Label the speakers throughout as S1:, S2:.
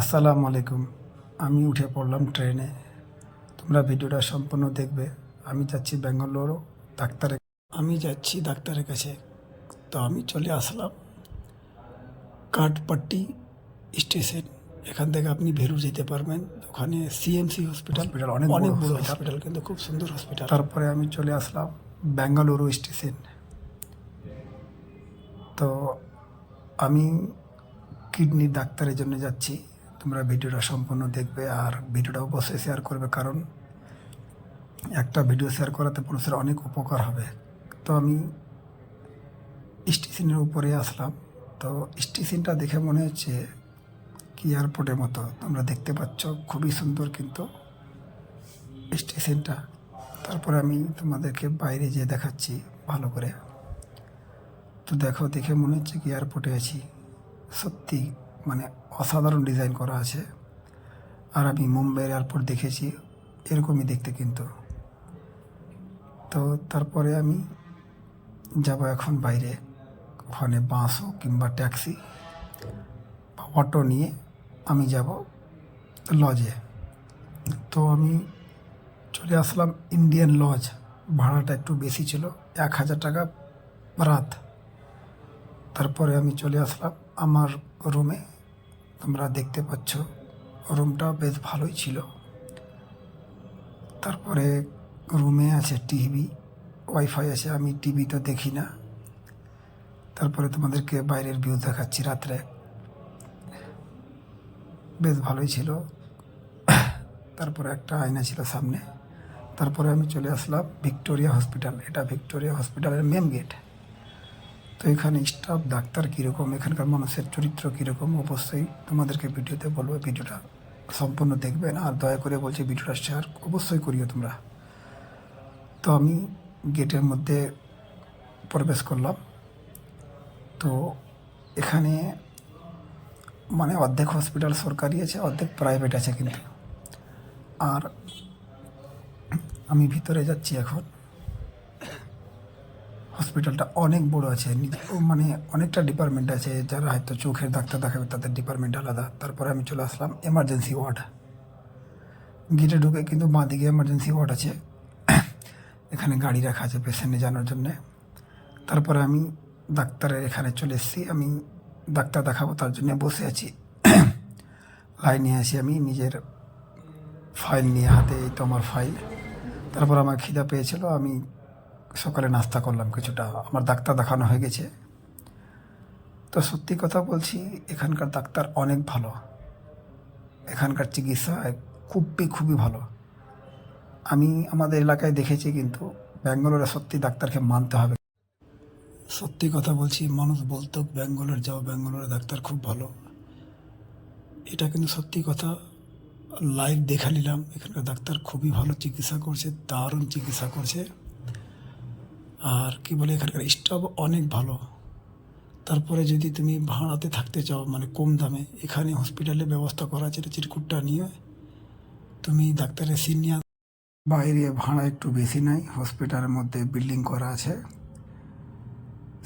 S1: আসসালামু আলাইকুম। আমি উঠে পড়লাম ট্রেনে। তোমরা ভিডিওটা সম্পূর্ণ দেখবে। আমি যাচ্ছি ব্যাঙ্গালোর ডাক্তারের আমি যাচ্ছি ডাক্তারের কাছে। তো আমি চলে আসলাম কাঠপাট্টি স্টেশন। এখান থেকে আপনি ভেরু যেতে পারবেন। ওখানে সিএমসি হসপিটাল অনেক অনেক বড় হসপিটাল কিন্তু খুব সুন্দর হসপিটাল। তারপরে আমি চলে আসলাম ব্যাঙ্গালুরু স্টেশন। তো আমি কিডনি ডাক্তারের জন্য যাচ্ছি। তোমরা ভিডিওটা সম্পূর্ণ দেখবে আর ভিডিওটা অবশ্যই শেয়ার করবে কারণ একটা ভিডিও শেয়ার করাতে মানুষের অনেক উপকার হবে। তো আমি স্টেশনের উপরে আসলাম। তো স্টেশনটা দেখে মনে হচ্ছে কি এয়ারপোর্টের মতো। তোমরা দেখতে পাচ্ছ, খুবই সুন্দর কিন্তু স্টেশনটা। তারপরে আমি তোমাদেরকে বাইরে যেয়ে দেখাচ্ছি ভালো করে। তো দেখো, দেখে মনে হচ্ছে কি এয়ারপোর্টে আছি। সত্যি মানে অসাধারণ ডিজাইন করা আছে। আর আমি মুম্বাইয়ের এয়ারপোর্ট দেখেছি, এরকমই দেখতে কিন্তু। তো তারপরে আমি যাব এখন বাইরে, ওখানে বাস হোক কিংবা ট্যাক্সি বা অটো নিয়ে আমি যাব লজে। তো আমি চলে আসলাম ইন্ডিয়ান লজ, ভাড়াটা একটু বেশি ছিল, এক হাজার টাকা রাত। তারপরে আমি চলে আসলাম আমার রুমে। তোমরা দেখতে পাচ্ছ রুমটা বেশ ভালোই ছিল। তারপরে রুমে আছে টিভি, ওয়াইফাই আছে, আমি টিভি তো দেখি না। তারপরে তোমাদেরকে বাইরের ভিউ দেখাচ্ছি রাত্রে। বেশ ভালোই ছিল। তারপরে একটা আয়না ছিল সামনে। তারপরে আমি চলে আসলাম ভিক্টোরিয়া হসপিটাল। এটা ভিক্টোরিয়া হসপিটালের মেন গেট। তো এখানে স্টাফ ডাক্তার কীরকম, এখানকার মানুষের চরিত্র কীরকম, অবশ্যই তোমাদেরকে ভিডিওতে বলব, ভিডিওটা সম্পূর্ণ দেখবেন। আর দয়া করে বলছি, ভিডিওটা শেয়ার অবশ্যই করিও তোমরা। তো আমি গেটের মধ্যে প্রবেশ করলাম। তো এখানে মানে অর্ধেক হসপিটাল সরকারি আছে, অর্ধেক প্রাইভেট আছে কিন্তু। আর আমি ভিতরে যাচ্ছি এখন। হসপিটালটা অনেক বড় আছে মানে অনেকটা ডিপার্টমেন্ট আছে, যারা হয়তো চোখের ডাক্তার দেখাবে তাদের ডিপার্টমেন্ট আলাদা। তারপরে আমি চলে আসলাম এমার্জেন্সি ওয়ার্ড গেটে ঢুকে কিন্তু বাঁ দিকে এমার্জেন্সি ওয়ার্ড আছে। এখানে গাড়ি রাখা আছে পেশেন্টে জানার জন্যে। তারপরে আমি ডাক্তারের এখানে চলে এসেছি। আমি ডাক্তার দেখাবো তার জন্য বসে আছি। লাইনে আছি আমি, নিজের ফাইল নিয়ে, হাতে এই তো আমার ফাইল তারপর আমার খিদা পেয়েছিল, আমি সকালে নাস্তা করলাম কিছুটা। আমার ডাক্তার দেখানো হয়ে গেছে। তো সত্যি কথা বলছি, এখানকার ডাক্তার অনেক ভালো। এখানকার চিকিৎসা খুবই খুবই ভালো। আমি আমাদের এলাকায় দেখেছি কিন্তু ব্যাঙ্গালোরে সত্যি ডাক্তারকে মানতে হবে। সত্যি কথা বলছি, মানুষ বলতো ব্যাঙ্গালোর যাও, ব্যাঙ্গালোরে ডাক্তার খুব ভালো। এটা কিন্তু সত্যি কথা। লাইভ দেখা নিলাম, এখানকার ডাক্তার খুবই ভালো চিকিৎসা করছে, দারুণ চিকিৎসা করছে। আর কি বলে এখানকার স্টাফ অনেক ভালো। তারপরে যদি তুমি ভাড়াতে থাকতে চাও মানে কম দামে, এখানে হসপিটালে ব্যবস্থা করা আছে, চিরকুটটা নিয়ে। তুমি ডাক্তারের সিনিয়র বাইরে ভাড়া একটু বেশি নাই হসপিটালের মধ্যে বিল্ডিং করা আছে।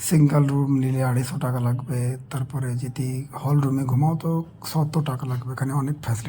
S1: সিঙ্গেল রুম নিলে আড়াইশো টাকা লাগবে। তারপরে যদি হল রুমে ঘুমাও তো সত্তর টাকা লাগবে, এখানে অনেক ফ্যাসিলিটি